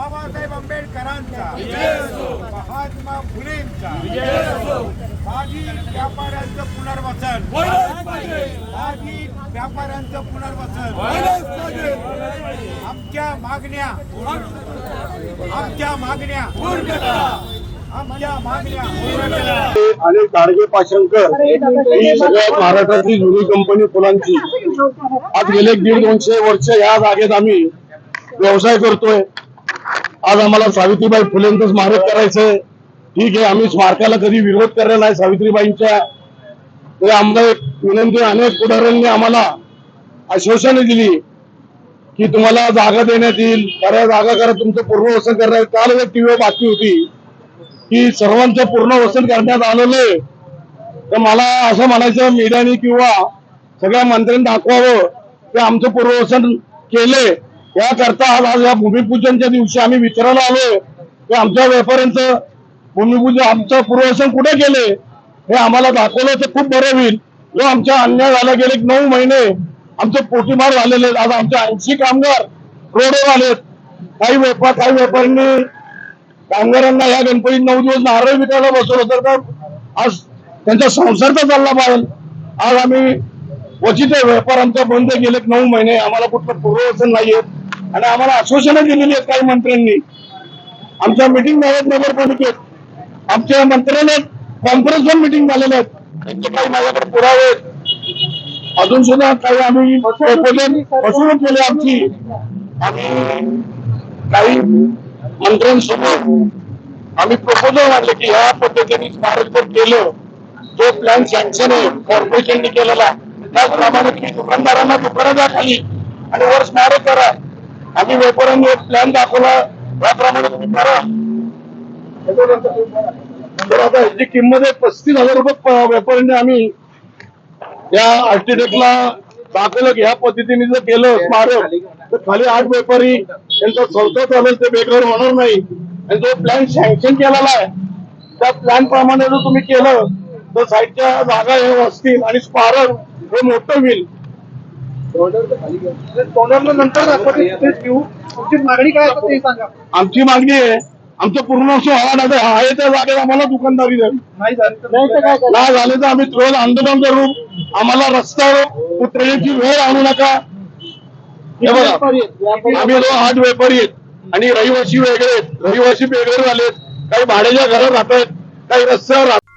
बाबासाहेब आंबेडकरांचा महात्मा फुलेंचा माजी व्यापाऱ्यांचं पुनर्वसन. माजी व्यापाऱ्यांचं पुनर्वसन. आमच्या मागण्या आमच्या मागण्या आमच्या मागण्या. आणि गाडगे पाशंकर ही सगळ्या महाराष्ट्रातली जुनी कंपनी फुलांची. आज गेले दीड दोनशे वर्ष या जागेत आम्ही व्यवसाय करतोय. आज आम्हाला सावित्रीबाई फुलेंचं स्मारक करायचंय. ठीक आहे आम्ही स्मारकाला कधी विरोध करणार नाही सावित्रीबाईंच्या. तरी आमदार एक विनंती अनेक पुढाऱ्यांनी आम्हाला आश्वासने दिली की तुम्हाला जागा देण्यात येईल. बऱ्याच जागा करा तुमचं पूर्ण वसन करण्यात काल एक टीव्ही बातमी होती की सर्वांचं पूर्ण वसन करण्यात आलेलं तर मला असं म्हणायचं मीडियाने किंवा सगळ्या मंत्र्यांनी दाखवावं की आमचं पूर्ववसन केले याकरता आज आज या भूमिपूजनच्या दिवशी आम्ही विचारायला आलोय की आमच्या व्यापाऱ्यांचं भूमिपूजन आमचं पूर्वसन कुठे गेले हे आम्हाला दाखवलं तर खूप बरं होईल. जो आमच्या अन्याय झाला गेले एक नऊ महिने आमचे पोटीमार झालेले आहेत. आज आमचे ऐंशी कामगार रोडवर आलेत. काही व्यापार काही व्यापाऱ्यांनी कामगारांना या गणपतीत नऊ दिवस नारळ विकायला बसवलं तर आज त्यांचा संसार तर चालला पाहिजे. आज आम्ही क्वचित व्यापार आमचा बंद गेले नऊ महिने. आम्हाला कुठलं पूर्ववसन नाहीये. आणि आम्हाला आश्वासनं दिलेली आहेत काही मंत्र्यांनी. आमच्या मिटिंग झाल्यात नगरपालिकेत. आमच्या मंत्र्यांना कॉन्फरन्स मिटिंग झालेल्या आहेत. त्यांचे काही माझ्याकडे पुरावे आहेत. अजून सुद्धा काही आम्ही फसवणूक केली आमची. आणि काही मंत्र्यांसमोर आम्ही प्रपोजल मांडले की ह्या पद्धतीने स्मारक जर केलं. जो प्लॅन सँक्शन आहे कॉर्पोरेशनने केलेला त्याचप्रमाणे की दुकानदारांना दुकानं खाली. आणि वर स्मारक करा. आम्ही व्यापाऱ्यांनी एक प्लॅन दाखवला त्याप्रमाणे तुम्ही करा. तर आता ह्याची किंमत आहे पस्तीस हजार रुपये व्यापाऱ्यांनी आम्ही या आर्किटेक्टला दाखवलं की ह्या पद्धतीने जर केलं स्मारक तर खाली आठ व्यापारी त्यांचा चौथा चालेल ते बेकार होणार नाही. आणि जो प्लॅन सँक्शन केलेला आहे त्या प्लॅन प्रमाणे जर तुम्ही केलं तर साईडच्या जागा हे असतील आणि स्मारक हे मोठं होईल. आमची मागणी आहे आमचं पूर्ण असं हवा नाही तर आहे त्या जागेत आम्हाला दुकानदारी द्यावी. नाही झालं तर नाही तर काय करायचं? नाही झाले तर आम्ही तुरंत आंदोलन करू. आम्हाला रस्त्यावर उतरण्याची वेळ आणू नका. हे बघा. आम्ही आठ व्यापारी आहेत. आणि रहिवासी वेगळे आहेत. रहिवासी वेगळे झालेत. काही भाड्याच्या घरात राहत आहेत काही रस्त्यावर राहतात